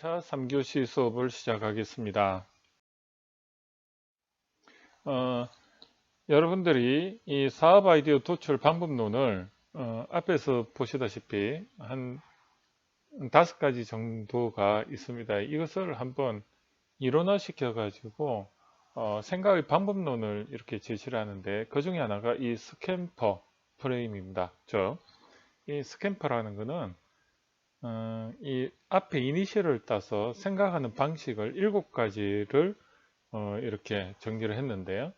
자, 3교시 수업을 시작하겠습니다. 어, 여러분들이 이 사업 아이디어 도출 방법론을 어, 앞에서 보시다시피 한 다섯 가지 정도가 있습니다. 이것을 한번 이론화 시켜 가지고 어, 생각의 방법론을 이렇게 제시를 하는데 그 중에 하나가 이 스캠퍼 프레임입니다. 즉, 이 스캠퍼라는 것은 어, 이 앞에 이니셜을 따서 생각하는 방식을 일곱 가지를 어, 이렇게 정리를 했는데요.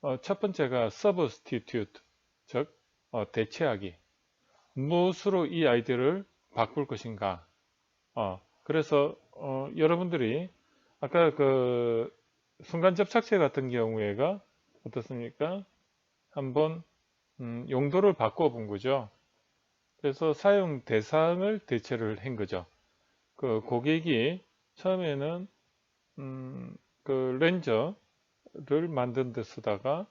어, 첫 번째가 substitute, 즉 어, 대체하기. 무엇으로 이 아이디를 바꿀 것인가. 어, 그래서 어, 여러분들이 아까 그 순간 접착제 같은 경우에가 어떻습니까? 한번 음, 용도를 바꿔 본 거죠. 그래서 사용 대상을 대체를 한 거죠. 그 고객이 처음에는 음, 그 렌저를 만든 데 쓰다가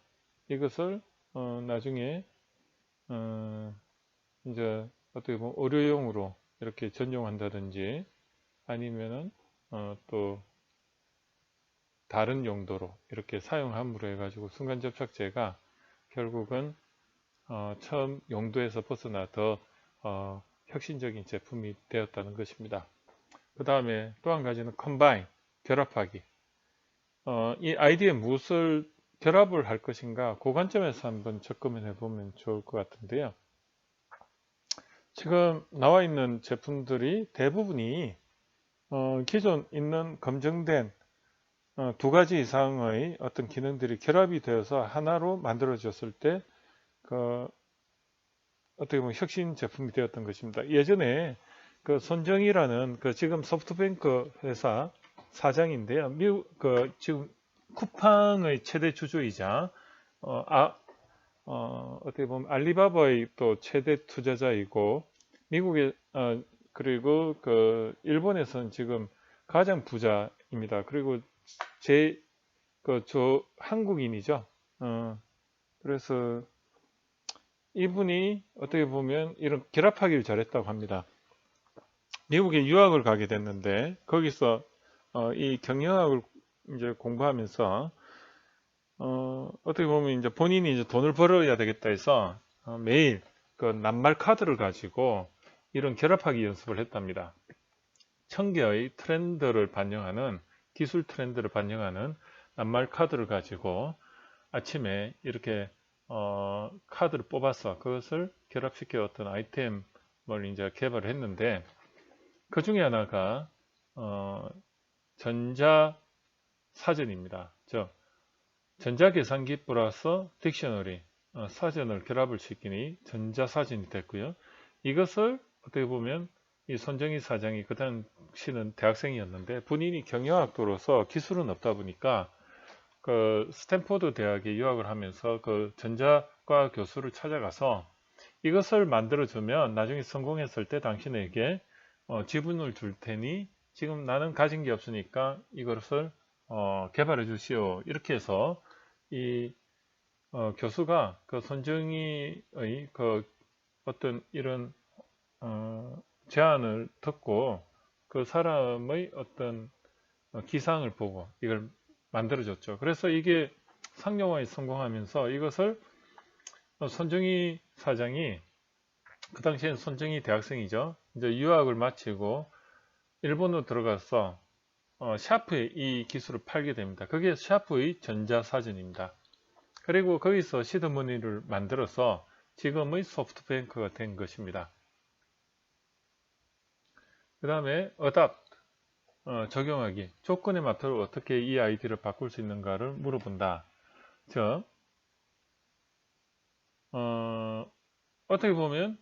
이것을 어, 나중에 어, 이제 어떻게 보면 의료용으로 이렇게 전용한다든지 아니면은 어, 또 다른 용도로 이렇게 사용함으로 해가지고 순간 접착제가 결국은 어, 처음 용도에서 벗어나 더 어, 혁신적인 제품이 되었다는 것입니다. 그 다음에 또 한 가지는 컴바인, 결합하기. 어, 이 아이디에 무엇을 결합을 할 것인가 그 관점에서 한번 접근해 보면 좋을 것 같은데요. 지금 나와 있는 제품들이 대부분이 어, 기존 있는 검증된 어, 두 가지 이상의 어떤 기능들이 결합이 되어서 하나로 만들어졌을 때 그, 어떻게 보면 혁신 제품이 되었던 것입니다. 예전에 그 손정이라는 그 지금 소프트뱅크 회사 사장인데요. 미국 그 지금 쿠팡의 최대 주주이자 어, 아, 어, 어떻게 보면 알리바바의 또 최대 투자자이고 미국의 어, 그리고 그 일본에서는 지금 가장 부자입니다. 그리고 제 그 저 한국인이죠. 어, 그래서 이분이 어떻게 보면 이런 결합하기를 잘했다고 합니다. 미국에 유학을 가게 됐는데 거기서 어, 이 경영학을 이제 공부하면서 어, 떻게 보면 이제 본인이 이제 돈을 벌어야 되겠다 해서 어, 매일 그 낱말 카드를 가지고 이런 결합하기 연습을 했답니다. 천 개의 트렌드를 반영하는 기술 트렌드를 반영하는 낱말 카드를 가지고 아침에 이렇게 어, 카드를 뽑아서 그것을 결합시켜 어떤 아이템을 이제 개발을 했는데 그 중에 하나가 어, 전자 사전입니다. 즉 전자 계산기 플러스 딕셔너리 어, 사전을 결합을 시키니 전자 사전이 됐고요. 이것을 어떻게 보면 이 손정희 사장이 그 당시는 대학생이었는데 본인이 경영학도로서 기술은 없다 보니까 그 스탠포드 대학에 유학을 하면서 그 전자과 교수를 찾아가서 이것을 만들어주면 나중에 성공했을 때 당신에게 어, 지분을 줄 테니 지금 나는 가진 게 없으니까 이것을 어, 개발해 주시오. 이렇게 해서 이 어, 교수가 그 손정희의 그 어떤 이런 어, 제안을 듣고 그 사람의 어떤 어, 기상을 보고 이걸 만들어졌죠. 그래서 이게 상용화에 성공하면서 이것을 손정희 사장이 그 당시엔 손정희 대학생이죠. 이제 유학을 마치고 일본으로 들어가서 어, 샤프의 이 기술을 팔게 됩니다. 그게 샤프의 전자사전입니다. 그리고 거기서 시드머니를 만들어서 지금의 소프트뱅크가 된 것입니다. 그 다음에 어답 어, 적용하기 조건에 맞도록 어떻게 이 아이디를 바꿀 수 있는가를 물어본다. 즉 어, 어떻게 보면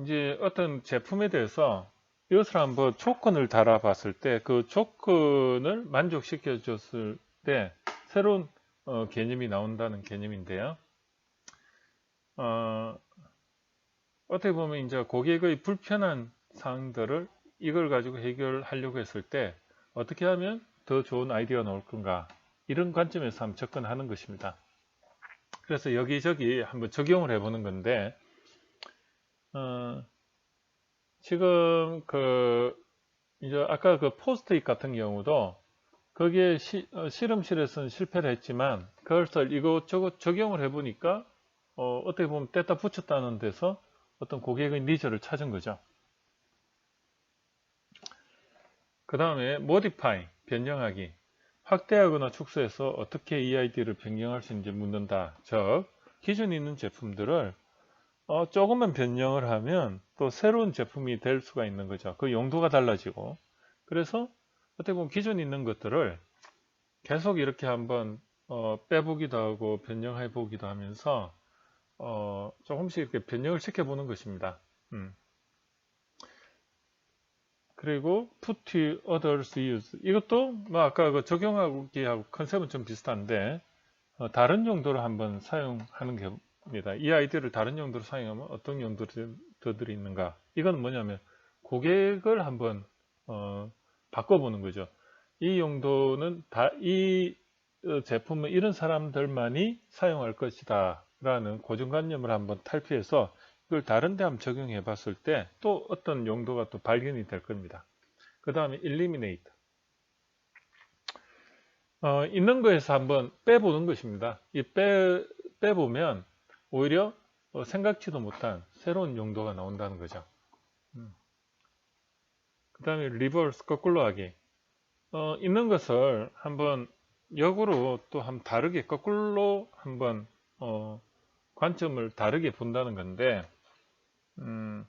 이제 어떤 제품에 대해서 이것을 한번 조건을 달아봤을 때 그 조건을 만족시켜 줬을 때 새로운 어, 개념이 나온다는 개념인데요. 어, 어떻게 보면 이제 고객의 불편한 사항들을 이걸 가지고 해결하려고 했을 때 어떻게 하면 더 좋은 아이디어가 나올 건가 이런 관점에서 한번 접근하는 것입니다. 그래서 여기저기 한번 적용을 해보는 건데 어, 지금 그 이제 아까 그 포스트잇 같은 경우도 거기에 시, 어, 실험실에서는 실패를 했지만 그것을 이것저것 적용을 해보니까 어, 어떻게 보면 뗐다 붙였다는 데서 어떤 고객의 니즈를 찾은 거죠. 그 다음에 modify, 변경하기. 확대하거나 축소해서 어떻게 EID를 변경할 수 있는지 묻는다. 즉, 기존에 있는 제품들을 어, 조금만 변경을 하면 또 새로운 제품이 될 수가 있는 거죠. 그 용도가 달라지고. 그래서 어떻게 보면 기존에 있는 것들을 계속 이렇게 한번 어, 빼보기도 하고 변경해 보기도 하면서 어, 조금씩 이렇게 변형을 시켜보는 것입니다. 음. 그리고 put to others use 이것도 뭐 아까 그 적용하기하고 컨셉은 좀 비슷한데 어, 다른 용도로 한번 사용하는 겁니다. 이 아이디어를 다른 용도로 사용하면 어떤 용도들이 있는가? 이건 뭐냐면 고객을 한번 어, 바꿔보는 거죠. 이 용도는 다 이 제품은 이런 사람들만이 사용할 것이다 라는 고정관념을 한번 탈피해서 이걸 다른 데 한번 적용해 봤을 때 또 어떤 용도가 또 발견이 될 겁니다. 그 다음에 eliminate 어, 있는 거에서 한번 빼보는 것입니다. 이 빼, 빼보면 오히려 어, 생각지도 못한 새로운 용도가 나온다는 거죠. 음. 그 다음에 reverse 거꾸로 하기 어, 있는 것을 한번 역으로 또 한번 다르게 거꾸로 한번 어, 관점을 다르게 본다는 건데 음,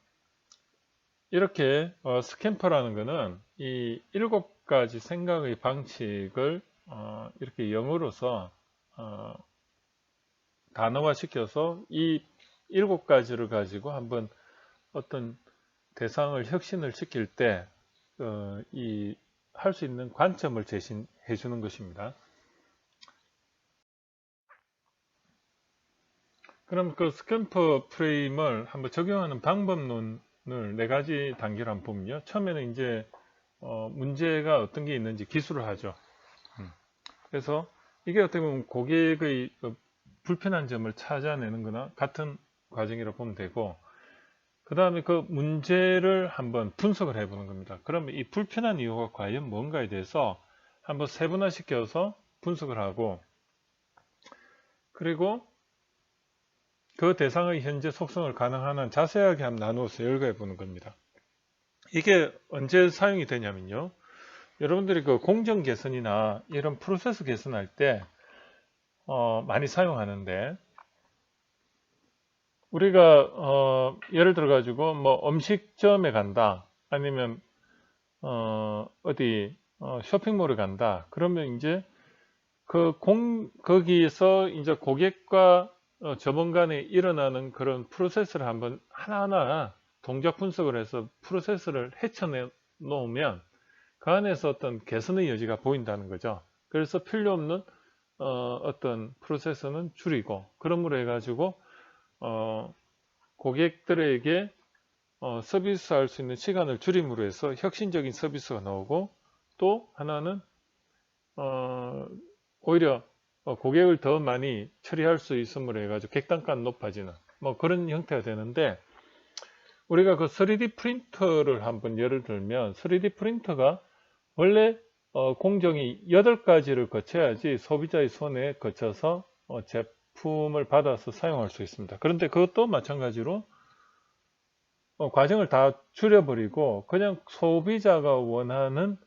이렇게 어, 스캠퍼라는 것은 이 일곱 가지 생각의 방식을 어, 이렇게 영어로서 어, 단어화 시켜서 이 일곱 가지를 가지고 한번 어떤 대상을 혁신을 시킬 때 어, 이할 수 있는 관점을 제시해 주는 것입니다. 그럼 그 스캠퍼 프레임을 한번 적용하는 방법론을 네 가지 단계로 한번 보면요. 처음에는 이제 어, 문제가 어떤 게 있는지 기술을 하죠. 음. 그래서 이게 어떻게 보면 고객의 그 불편한 점을 찾아내는 거나 같은 과정이라고 보면 되고 그 다음에 그 문제를 한번 분석을 해보는 겁니다. 그러면 이 불편한 이유가 과연 뭔가에 대해서 한번 세분화시켜서 분석을 하고 그리고 그 대상의 현재 속성을 가능한 한 자세하게 한번 나누어서 열거해 보는 겁니다. 이게 언제 사용이 되냐면요. 여러분들이 그 공정 개선이나 이런 프로세스 개선할 때 어, 많이 사용하는데 우리가 어, 예를 들어 가지고 뭐 음식점에 간다 아니면 어, 디 어, 쇼핑몰에 간다 그러면 이제 그 공, 거기에서 이제 고객과 어, 저번 간에 일어나는 그런 프로세스를 한번 하나하나 동작 분석을 해서 프로세스를 헤쳐내 놓으면 그 안에서 어떤 개선의 여지가 보인다는 거죠. 그래서 필요 없는 어, 떤 프로세스는 줄이고 그러므로 해가지고 어, 고객들에게 어, 서비스할 수 있는 시간을 줄임으로 해서 혁신적인 서비스가 나오고 또 하나는 어, 오히려 어, 고객을 더 많이 처리할 수 있음으로 해가지고 객단가가 높아지는 뭐 그런 형태가 되는데 우리가 그 3D 프린터를 한번 예를 들면 3D 프린터가 원래 어, 공정이 8가지를 거쳐야지 소비자의 손에 거쳐서 어, 제품을 받아서 사용할 수 있습니다. 그런데 그것도 마찬가지로 어, 과정을 다 줄여버리고 그냥 소비자가 원하는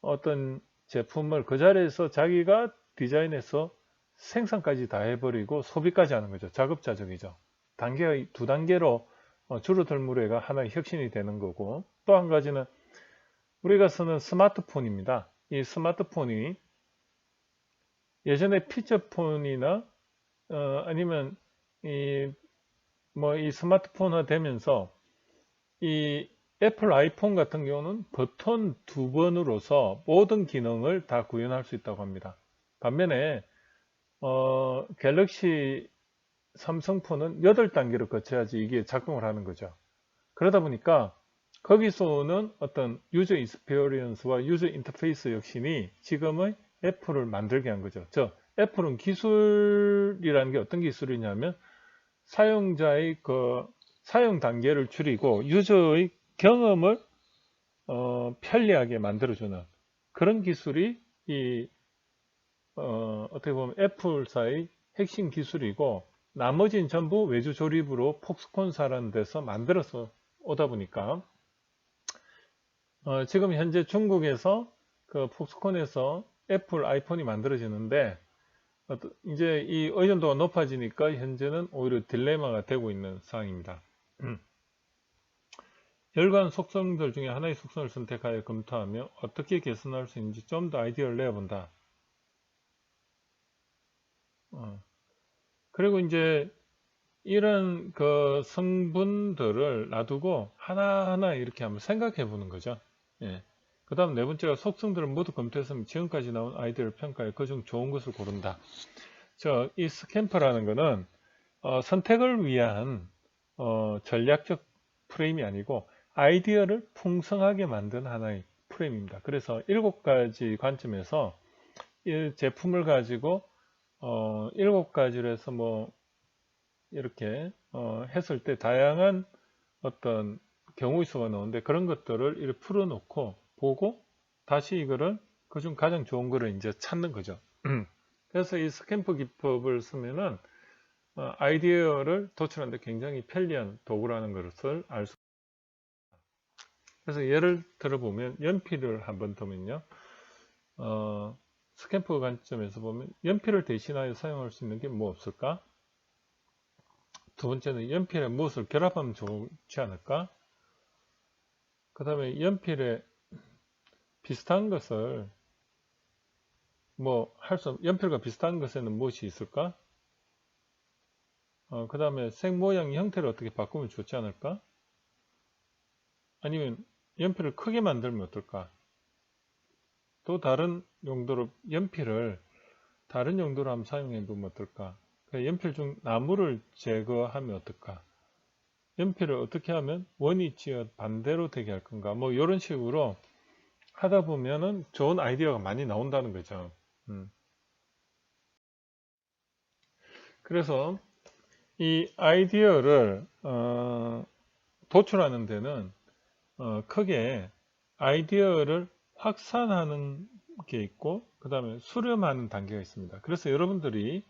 어떤 제품을 그 자리에서 자기가 디자인해서 생산까지 다 해버리고 소비까지 하는 거죠. 자급자족이죠. 단계가 두 단계로 어, 줄어들무래가 하나의 혁신이 되는 거고 또 한 가지는 우리가 쓰는 스마트폰입니다. 이 스마트폰이 예전에 피처폰이나 어, 아니면 이 뭐 이 스마트폰화 되면서 이 애플 아이폰 같은 경우는 버튼 두 번으로서 모든 기능을 다 구현할 수 있다고 합니다. 반면에 어, 갤럭시 삼성폰은 8단계를 거쳐야지 이게 작동을 하는 거죠. 그러다 보니까 거기서 오는 어떤 유저 인스피어리언스와 유저 인터페이스 역시니 지금의 애플을 만들게 한 거죠. 저 애플은 기술이라는 게 어떤 기술이냐면 사용자의 그 사용 단계를 줄이고 유저의 경험을 어, 편리하게 만들어주는 그런 기술이 이 어, 어떻게 보면 애플사의 핵심 기술이고 나머지는 전부 외주 조립으로 폭스콘사라는 데서 만들어서 오다 보니까 어, 지금 현재 중국에서 그 폭스콘에서 애플 아이폰이 만들어지는데 이제 이 의존도가 높아지니까 현재는 오히려 딜레마가 되고 있는 상황입니다. 열관 속성들 중에 하나의 속성을 선택하여 검토하며 어떻게 개선할 수 있는지 좀 더 아이디어를 내어본다. 어. 그리고 이제 이런 그 성분들을 놔두고 하나하나 이렇게 한번 생각해 보는 거죠. 예. 그 다음 네 번째가 속성들을 모두 검토해서 지금까지 나온 아이디어를 평가해 그중 좋은 것을 고른다. 저, 이 스캠퍼라는 거는 어, 선택을 위한 어, 전략적 프레임이 아니고 아이디어를 풍성하게 만든 하나의 프레임입니다. 그래서 일곱 가지 관점에서 이 제품을 가지고 어, 일곱 가지로 해서 뭐 이렇게 어, 했을 때 다양한 어떤 경우의 수가 나오는데 그런 것들을 이렇게 풀어놓고 보고 다시 이거를 그중 가장 좋은 거를 이제 찾는 거죠. 그래서 이 스캠프 기법을 쓰면은 어, 아이디어를 도출하는데 굉장히 편리한 도구라는 것을 알 수. 그래서 예를 들어보면 연필을 한번 두면요. 어, 스캠프 관점에서 보면 연필을 대신하여 사용할 수 있는 게 뭐 없을까? 두 번째는 연필에 무엇을 결합하면 좋지 않을까? 그 다음에 연필에 비슷한 것을 뭐 할 수, 연필과 비슷한 것에는 무엇이 있을까? 어, 그 다음에 색 모양 형태를 어떻게 바꾸면 좋지 않을까? 아니면 연필을 크게 만들면 어떨까? 또 다른 용도로 연필을 다른 용도로 한번 사용해 보면 어떨까? 그 연필 중 나무를 제거하면 어떨까? 연필을 어떻게 하면 지어 반대로 되게 할 건가? 뭐 이런 식으로 하다 보면은 좋은 아이디어가 많이 나온다는 거죠. 음. 그래서 이 아이디어를 어, 도출하는 데는 어, 크게 아이디어를 확산하는 게 있고 그 다음에 수렴하는 단계가 있습니다. 그래서 여러분들이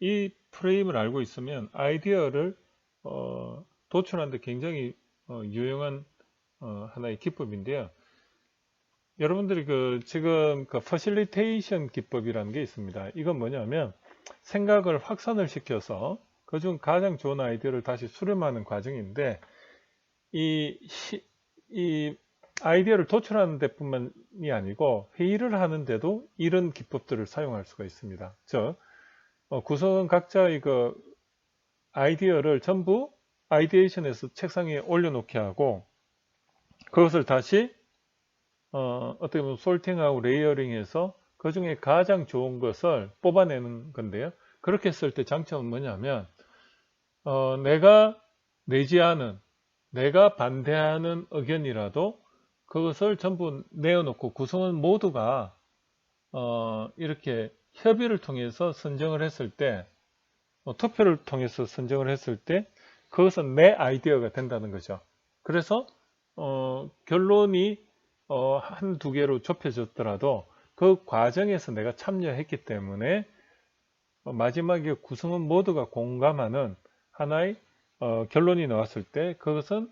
이 프레임을 알고 있으면 아이디어를 어, 도출하는데 굉장히 어, 유용한 어, 하나의 기법인데요. 여러분들이 그 지금 그 퍼실리테이션 기법이라는 게 있습니다. 이건 뭐냐면 생각을 확산을 시켜서 그중 가장 좋은 아이디어를 다시 수렴하는 과정인데 이, 시- 이 아이디어를 도출하는 데뿐만이 아니고 회의를 하는데도 이런 기법들을 사용할 수가 있습니다. 즉 어, 구성원 각자의 그 아이디어를 전부 아이디에이션에서 책상에 올려놓게 하고 그것을 다시 어, 어떻게 보면 솔팅하고 레이어링해서 그 중에 가장 좋은 것을 뽑아내는 건데요. 그렇게 했을 때 장점은 뭐냐면 어, 내가 내지 않은 내가 반대하는 의견이라도 그것을 전부 내어놓고 구성원 모두가 어, 이렇게 협의를 통해서 선정을 했을 때 어, 투표를 통해서 선정을 했을 때 그것은 내 아이디어가 된다는 거죠. 그래서 어, 결론이 어, 한 두 개로 좁혀졌더라도 그 과정에서 내가 참여했기 때문에 어, 마지막에 구성원 모두가 공감하는 하나의 어, 결론이 나왔을 때 그것은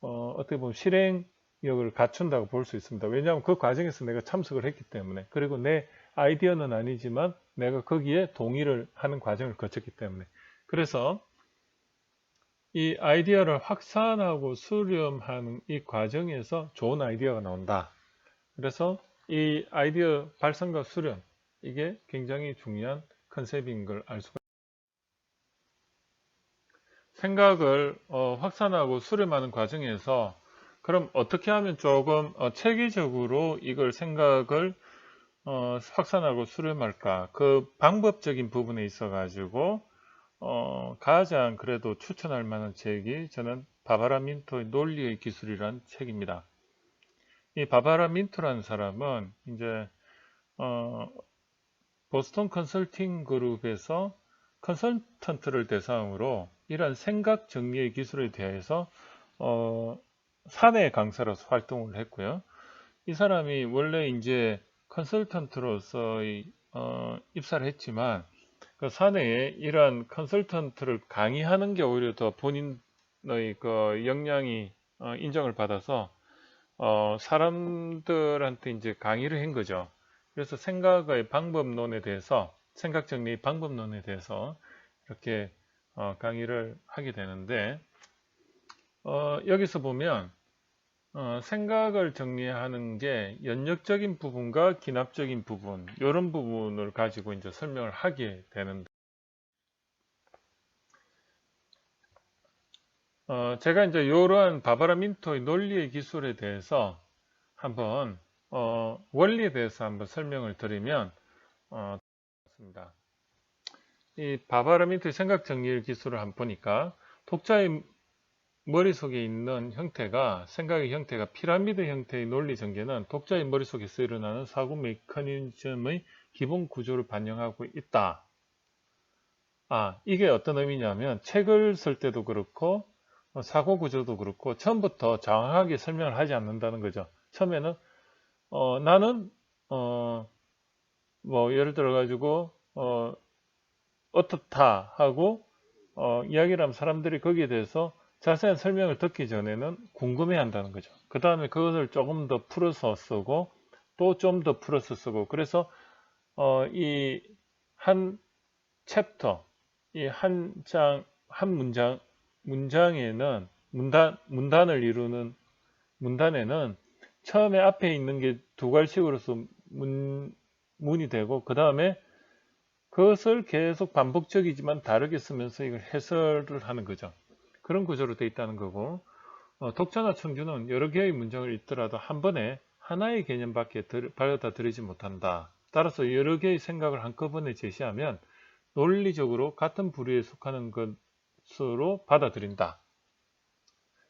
어, 어떻게 보면 실행 력을 갖춘다고 볼 수 있습니다. 왜냐하면 그 과정에서 내가 참석을 했기 때문에 그리고 내 아이디어는 아니지만 내가 거기에 동의를 하는 과정을 거쳤기 때문에 그래서 이 아이디어를 확산하고 수렴하는 이 과정에서 좋은 아이디어가 나온다. 그래서 이 아이디어 발산과 수렴 이게 굉장히 중요한 컨셉인 걸 알 수가 생각을 어, 확산하고 수렴하는 과정에서 그럼 어떻게 하면 조금 어, 체계적으로 이걸 생각을 어, 확산하고 수렴할까 그 방법적인 부분에 있어 가지고 어, 가장 그래도 추천할 만한 책이 저는 바바라 민토의 논리의 기술이라는 책입니다. 이 바바라 민토라는 사람은 이제 어, 보스턴 컨설팅 그룹에서 컨설턴트를 대상으로 이러한 생각 정리의 기술에 대해서 어, 사내 강사로서 활동을 했고요. 이 사람이 원래 이제 컨설턴트로서의 어, 입사를 했지만 그 사내에 이러한 컨설턴트를 강의하는 게 오히려 더 본인의 그 역량이 어, 인정을 받아서 어, 사람들한테 이제 강의를 한 거죠. 그래서 생각의 방법론에 대해서 생각 정리 방법론에 대해서 이렇게 어, 강의를 하게 되는데 어, 여기서 보면 어, 생각을 정리하는 게 연역적인 부분과 기납적인 부분 이런 부분을 가지고 이제 설명을 하게 되는데 어, 제가 이제 이러한 바바라 민토의 논리의 기술에 대해서 한번 어, 원리에 대해서 한번 설명을 드리면 어. 이 바바라 민토의 생각 정리 기술을 한번 보니까 독자의 머릿속에 있는 형태가 생각의 형태가 피라미드 형태의 논리 전개는 독자의 머릿속에서 일어나는 사고 메커니즘의 기본 구조를 반영하고 있다. 아, 이게 어떤 의미냐면 책을 쓸 때도 그렇고 어, 사고 구조도 그렇고 처음부터 정확하게 설명을 하지 않는다는 거죠. 처음에는 어, 나는 어, 뭐 예를 들어 가지고 어, 어떻다 하고 어, 이야기를 하면 사람들이 거기에 대해서 자세한 설명을 듣기 전에는 궁금해 한다는 거죠. 그 다음에 그것을 조금 더 풀어서 쓰고 또 좀 더 풀어서 쓰고 그래서 어, 이 한 챕터, 이 한 장, 한 문장, 문장에는 문단, 문단을 이루는 문단에는 처음에 앞에 있는 게 두 갈식으로서 문, 문이 되고 그 다음에 그것을 계속 반복적이지만 다르게 쓰면서 이걸 해설을 하는 거죠. 그런 구조로 되어 있다는 거고 어, 독자나 청주는 여러 개의 문장을 읽더라도 한 번에 하나의 개념밖에 들, 받아들이지 못한다. 따라서 여러 개의 생각을 한꺼번에 제시하면 논리적으로 같은 부류에 속하는 것으로 받아들인다.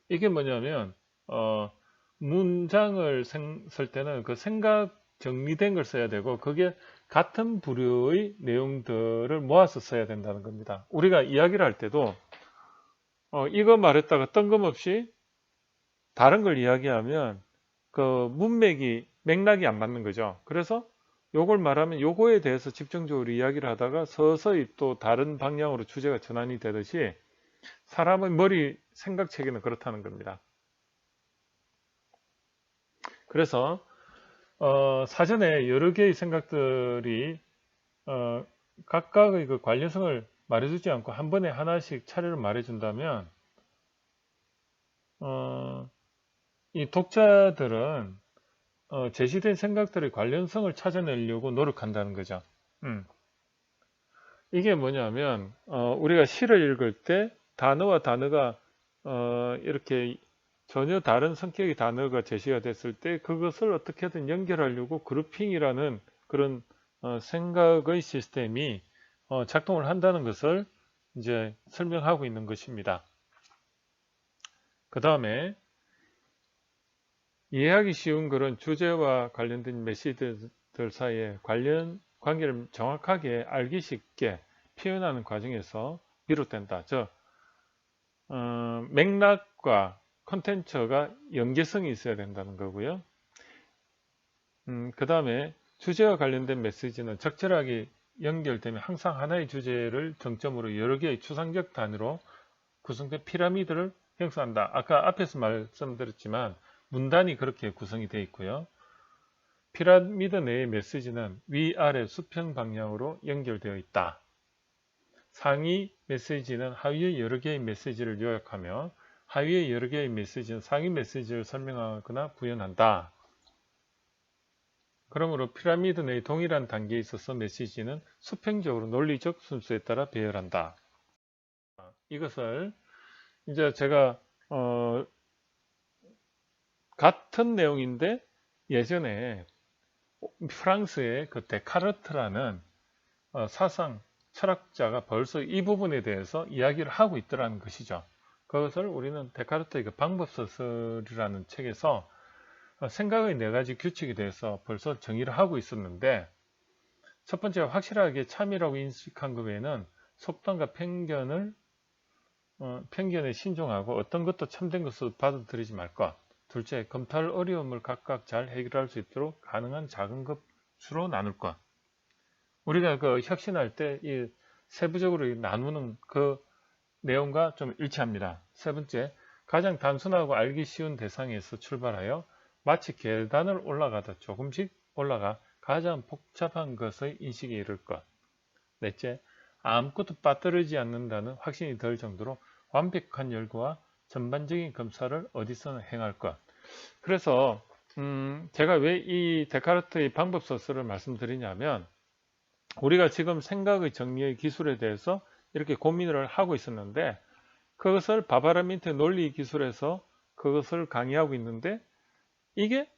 이게 뭐냐면 어, 문장을 생, 쓸 때는 그 생각 정리된 걸 써야 되고 그게 같은 부류의 내용들을 모아서 써야 된다는 겁니다. 우리가 이야기를 할 때도 어, 이거 말했다가 뜬금없이 다른 걸 이야기하면 그 문맥이 맥락이 안 맞는 거죠. 그래서 요걸 말하면 요거에 대해서 집중적으로 이야기를 하다가 서서히 또 다른 방향으로 주제가 전환이 되듯이 사람의 머리 생각 체계는 그렇다는 겁니다. 그래서 어, 사전에 여러 개의 생각들이 어, 각각의 그 관련성을 말해주지 않고 한 번에 하나씩 차례로 말해준다면 어, 이 독자들은 어, 제시된 생각들의 관련성을 찾아내려고 노력한다는 거죠. 음. 이게 뭐냐면 어, 우리가 시를 읽을 때 단어와 단어가 어, 이렇게 전혀 다른 성격의 단어가 제시가 됐을 때 그것을 어떻게든 연결하려고 그룹핑이라는 그런 어, 생각의 시스템이 어, 작동을 한다는 것을 이제 설명하고 있는 것입니다. 그 다음에 이해하기 쉬운 그런 주제와 관련된 메시지들 사이에 관련 관계를 정확하게 알기 쉽게 표현하는 과정에서 비롯된다. 즉 어, 맥락과 컨텐츠가 연계성이 있어야 된다는 거고요. 음, 그 다음에 주제와 관련된 메시지는 적절하게 연결되면 항상 하나의 주제를 정점으로 여러 개의 추상적 단위로 구성된 피라미드를 형성한다. 아까 앞에서 말씀드렸지만 문단이 그렇게 구성이 되어 있고요. 피라미드 내의 메시지는 위아래 수평 방향으로 연결되어 있다. 상위 메시지는 하위의 여러 개의 메시지를 요약하며 하위의 여러 개의 메시지는 상위 메시지를 설명하거나 구현한다. 그러므로 피라미드 내의 동일한 단계에 있어서 메시지는 수평적으로 논리적 순서에 따라 배열한다. 이것을 이제 제가 어, 같은 내용인데 예전에 프랑스의 그 데카르트라는 어, 사상 철학자가 벌써 이 부분에 대해서 이야기를 하고 있더라는 것이죠. 그것을 우리는 데카르트의 그 방법서설이라는 책에서 어, 생각의 네 가지 규칙에 대해서 벌써 정의를 하고 있었는데 첫 번째 확실하게 참이라고 인식한 것 외에는 속담과 편견을 어, 편견에 신중하고 어떤 것도 참된 것으로 받아들이지 말 것. 둘째, 검토할 어려움을 각각 잘 해결할 수 있도록 가능한 작은 급수로 나눌 것. 우리가 그 혁신할 때 이 세부적으로 이 나누는 그 내용과 좀 일치합니다. 세 번째, 가장 단순하고 알기 쉬운 대상에서 출발하여 마치 계단을 올라가다 조금씩 올라가 가장 복잡한 것의 인식에 이를 것. 넷째, 아무것도 빠뜨리지 않는다는 확신이 들 정도로 완벽한 열거와 전반적인 검사를 어디서나 행할 것. 그래서 음, 제가 왜 이 데카르트의 방법 서술을 말씀드리냐면 우리가 지금 생각의 정리의 기술에 대해서 이렇게 고민을 하고 있었는데 그것을 바바라민트 논리 기술에서 그것을 강의하고 있는데 이게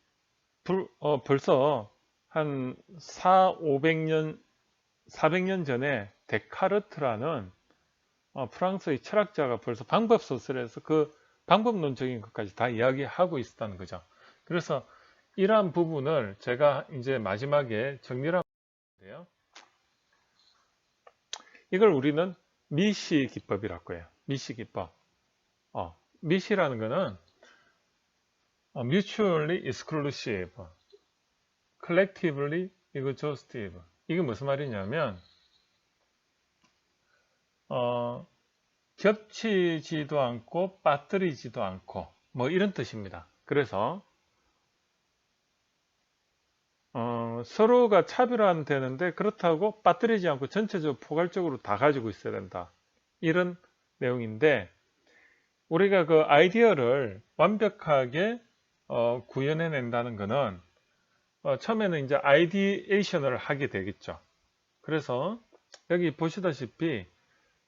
불- 어, 벌써 한 4, 500년, 400년 전에 데카르트라는 어, 프랑스의 철학자가 벌써 방법 소설에서 그 방법론적인 것까지 다 이야기하고 있었다는 거죠. 그래서 이러한 부분을 제가 이제 마지막에 정리를 하고 있는데요. 이걸 우리는 미시 기법이라고 해요. 미시 기법. 어, 미시라는 거는 어, mutually exclusive, collectively exhaustive. 이게 무슨 말이냐면 어, 겹치지도 않고 빠뜨리지도 않고 뭐 이런 뜻입니다. 그래서 어, 서로가 차별화되는데 그렇다고 빠뜨리지 않고 전체적으로 포괄적으로 다 가지고 있어야 된다. 이런 내용인데 우리가 그 아이디어를 완벽하게 어, 구현해낸다는 것은 어, 처음에는 이제 아이디에이션을 하게 되겠죠. 그래서 여기 보시다시피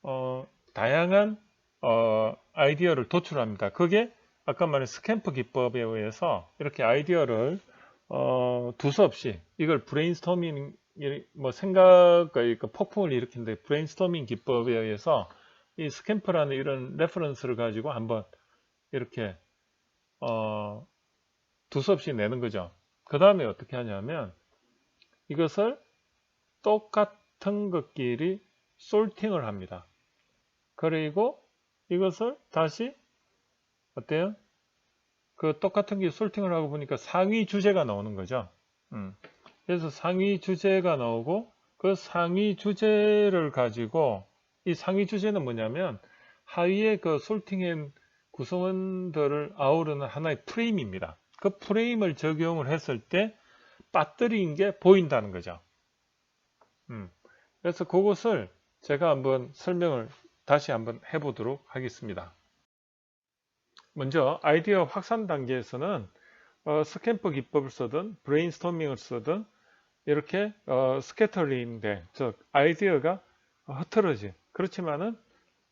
어, 다양한 어, 아이디어를 도출합니다. 그게 아까 말한 스캠프 기법에 의해서 이렇게 아이디어를 어, 두서없이 이걸 브레인스토밍 뭐 생각의 그 폭풍을 일으키는데 브레인스토밍 기법에 의해서 이 스캠프라는 이런 레퍼런스를 가지고 한번 이렇게 어, 두서없이 내는 거죠. 그 다음에 어떻게 하냐면 이것을 똑같은 것끼리 솔팅을 합니다. 그리고 이것을 다시 어때요? 그 똑같은 게 솔팅을 하고 보니까 상위 주제가 나오는 거죠. 음. 그래서 상위 주제가 나오고 그 상위 주제를 가지고 이 상위 주제는 뭐냐면 하위의 그 솔팅한 구성원들을 아우르는 하나의 프레임입니다. 그 프레임을 적용을 했을 때 빠뜨린 게 보인다는 거죠. 음. 그래서 그것을 제가 한번 설명을 다시 한번 해보도록 하겠습니다. 먼저 아이디어 확산 단계에서는 어, 스캠프 기법을 쓰든 브레인스토밍을 쓰든 이렇게 어, 스캐터링된 즉 아이디어가 흐트러진 그렇지만은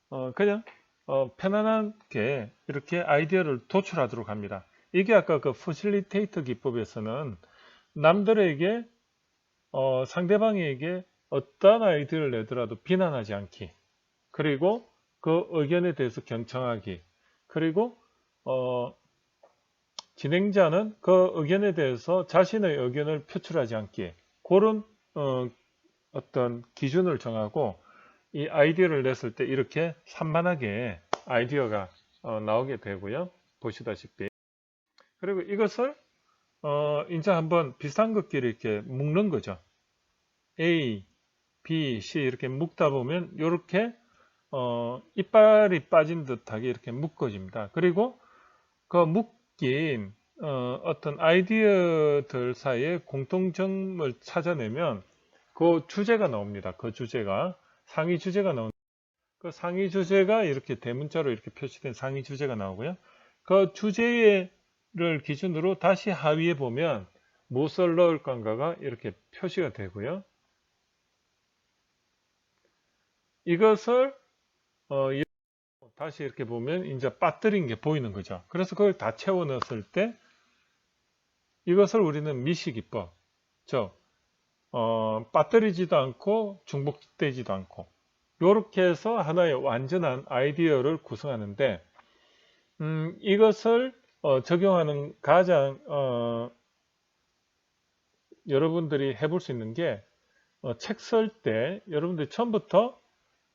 어, 그냥 어, 편안하게 이렇게 아이디어를 도출하도록 합니다. 이게 아까 그 포실리테이터 기법에서는 남들에게 어, 상대방에게 어떠한 아이디어를 내더라도 비난하지 않기 그리고 그 의견에 대해서 경청하기 그리고 어, 진행자는 그 의견에 대해서 자신의 의견을 표출하지 않기 그런 어, 어떤 기준을 정하고 이 아이디어를 냈을 때 이렇게 산만하게 아이디어가 어, 나오게 되고요. 보시다시피 그리고 이것을 어, 이제 한번 비슷한 것끼리 이렇게 묶는 거죠 A, B, C 이렇게 묶다 보면 이렇게 어, 이빨이 빠진 듯하게 이렇게 묶어집니다. 그리고 그 묶인 어, 떤 아이디어들 사이에 공통점을 찾아내면 그 주제가 나옵니다. 그 주제가 상위 주제가 나옵니다. 그 상위 주제가 이렇게 대문자로 이렇게 표시된 상위 주제가 나오고요. 그 주제 를 기준으로 다시 하위에 보면 무엇을 넣을 건가가 이렇게 표시가 되고요. 이것을 어, 이- 다시 이렇게 보면 이제 빠뜨린 게 보이는 거죠. 그래서 그걸 다 채워 넣었을 때 이것을 우리는 미시기법, 즉 어, 빠뜨리지도 않고 중복되지도 않고 이렇게 해서 하나의 완전한 아이디어를 구성하는데 음, 이것을 어, 적용하는 가장 어, 여러분들이 해볼 수 있는 게 책 쓸 때 여러분들이 처음부터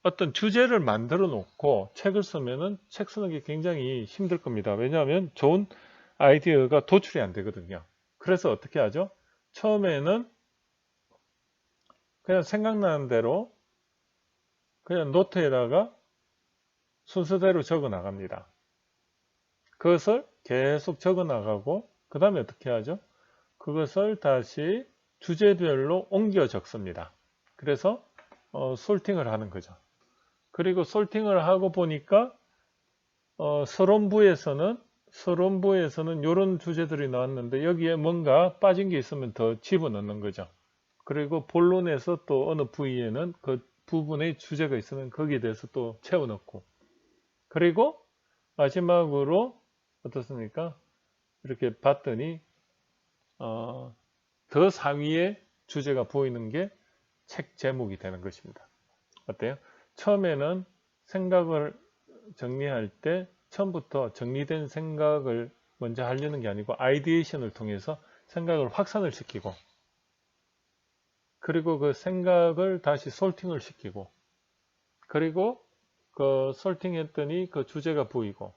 어떤 주제를 만들어 놓고 책을 쓰면은 책 쓰는 게 굉장히 힘들 겁니다. 왜냐하면 좋은 아이디어가 도출이 안 되거든요. 그래서 어떻게 하죠? 처음에는 그냥 생각나는 대로 그냥 노트에다가 순서대로 적어 나갑니다. 그것을 계속 적어 나가고 그 다음에 어떻게 하죠? 그것을 다시 주제별로 옮겨 적습니다. 그래서 어, 솔팅을 하는 거죠. 그리고 솔팅을 하고 보니까 어, 서론부에서는 서론부에서는 이런 주제들이 나왔는데 여기에 뭔가 빠진 게 있으면 더 집어넣는 거죠. 그리고 본론에서 또 어느 부위에는 그 부분의 주제가 있으면 거기에 대해서 또 채워넣고 그리고 마지막으로 어떻습니까? 이렇게 봤더니 어, 더 상위에 주제가 보이는 게 책 제목이 되는 것입니다. 어때요? 처음에는 생각을 정리할 때 처음부터 정리된 생각을 먼저 하려는 게 아니고 아이디에이션을 통해서 생각을 확산을 시키고 그리고 그 생각을 다시 솔팅을 시키고 그리고 그 솔팅했더니 그 주제가 보이고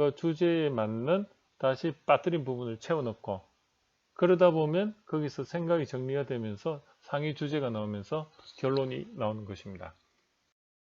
그 주제에 맞는 다시 빠뜨린 부분을 채워넣고 그러다 보면 거기서 생각이 정리가 되면서 상위 주제가 나오면서 결론이 나오는 것입니다.